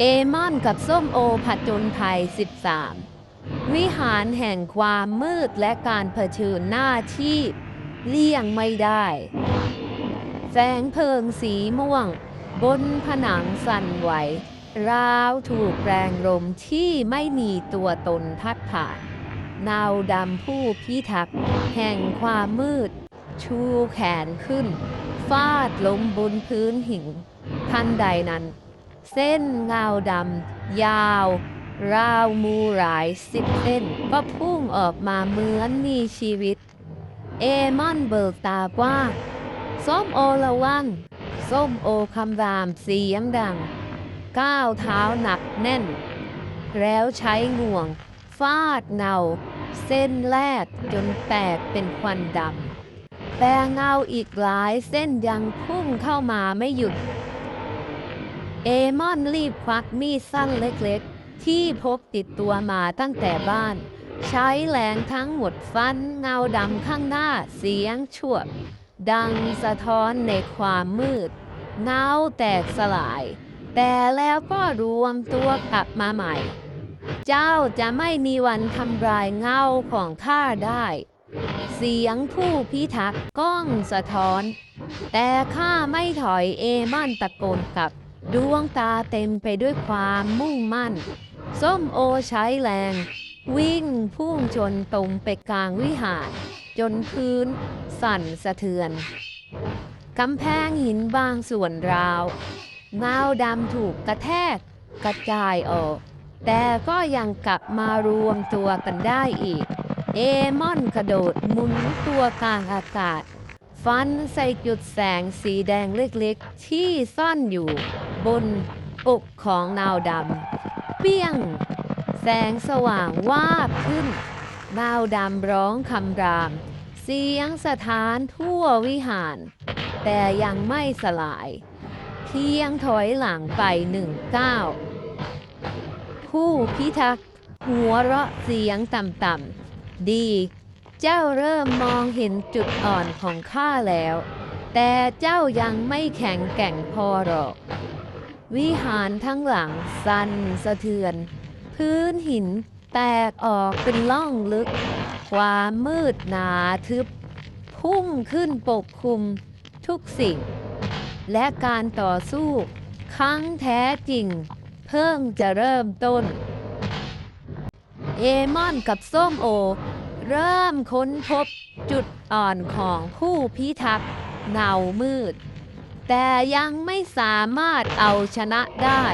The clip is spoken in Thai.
เอมอนกับส้มโอผจญภัย 13 วิหารแห่งความมืดและการเผชิญหน้าที่เลี่ยงไม่ได้ แสงเพลิงสีม่วง บนผนังสั่นไหว ราวถูกแรงลมที่ไม่มีตัวตนพัดผ่านเนาดำผู้พิทักษ์แห่งความมืด ชูแขนขึ้น ฟาดลงบนพื้นหินทันใดนั้น เส้นเงาดำยาว ราวมูหลายสิบเส้น ก็พุ่งออกมาเหมือนมีชีวิต เอมอนเบิกตากว้างส้มโอระวังส้มโอคำรามเสียงดัง ก้าวเท้าหนักแน่น แล้วใช้งวง ฟาดเงาเส้นแรกจนแตกเป็นควันดำแต่เงาอีกหลายเส้นยังพุ่งเข้ามาไม่หยุด เอมอนรีบควักมีดสั้นเล็กๆ ที่พกติดตัวมาตั้งแต่บ้าน ใช้แรงทั้งหมดฟันเงาดำข้างหน้าเสียงชั่วบ ดังสะท้อนในความมืด เงาแตกสลาย แต่แล้วก็รวมตัวกลับมาใหม่ เจ้าจะไม่มีวันทำลายเงาของข้าได้ เสียงผู้พิทักษ์ก้องสะท้อน แต่ข้าไม่ถอยเอมอนตะโกนกลับ ดวงตาเต็มไปด้วยความมุ่งมั่น ส้มโอใช้แรง วิ่งพุ่งชนตรงไปกลางวิหาร จนพื้น สั่นสะเทือน กำแพงหินบางส่วนราวเงาดำถูกกระแทก กระจายออก แต่ก็ยังกลับมารวมตัวกันได้อีก เอมอนกระโดดหมุนตัวกลางอากาศฟันใส่จุดแสงสีแดงเล็กๆ ที่ซ่อนอยู่ บนอกของนาวดำ เปี้ยง แสงสว่างวาบขึ้น นาวดำร้องคำราม เสียงสถานทั่ววิหาร แต่ยังไม่สลาย เพียงถอยหลังไปหนึ่งก้าวผู้พิทักษ์หัวเราะเสียงต่ำๆดี เจ้าเริ่มมองเห็นจุดอ่อนของข้าแล้ว แต่เจ้ายังไม่แข็งแกร่งพอหรอก วิหารทั้งหลังสั่นสะเทือน พื้นหินแตกออกเป็นล่องลึก ความมืดหนาทึบ พุ่งขึ้นปกคลุมทุกสิ่ง และการต่อสู้ครั้งแท้จริง เพิ่งจะเริ่มต้น เอมอนกับส้มโอ เริ่มค้นพบจุดอ่อนของผู้พิทักษ์เงามืด แต่ยังไม่สามารถเอาชนะได้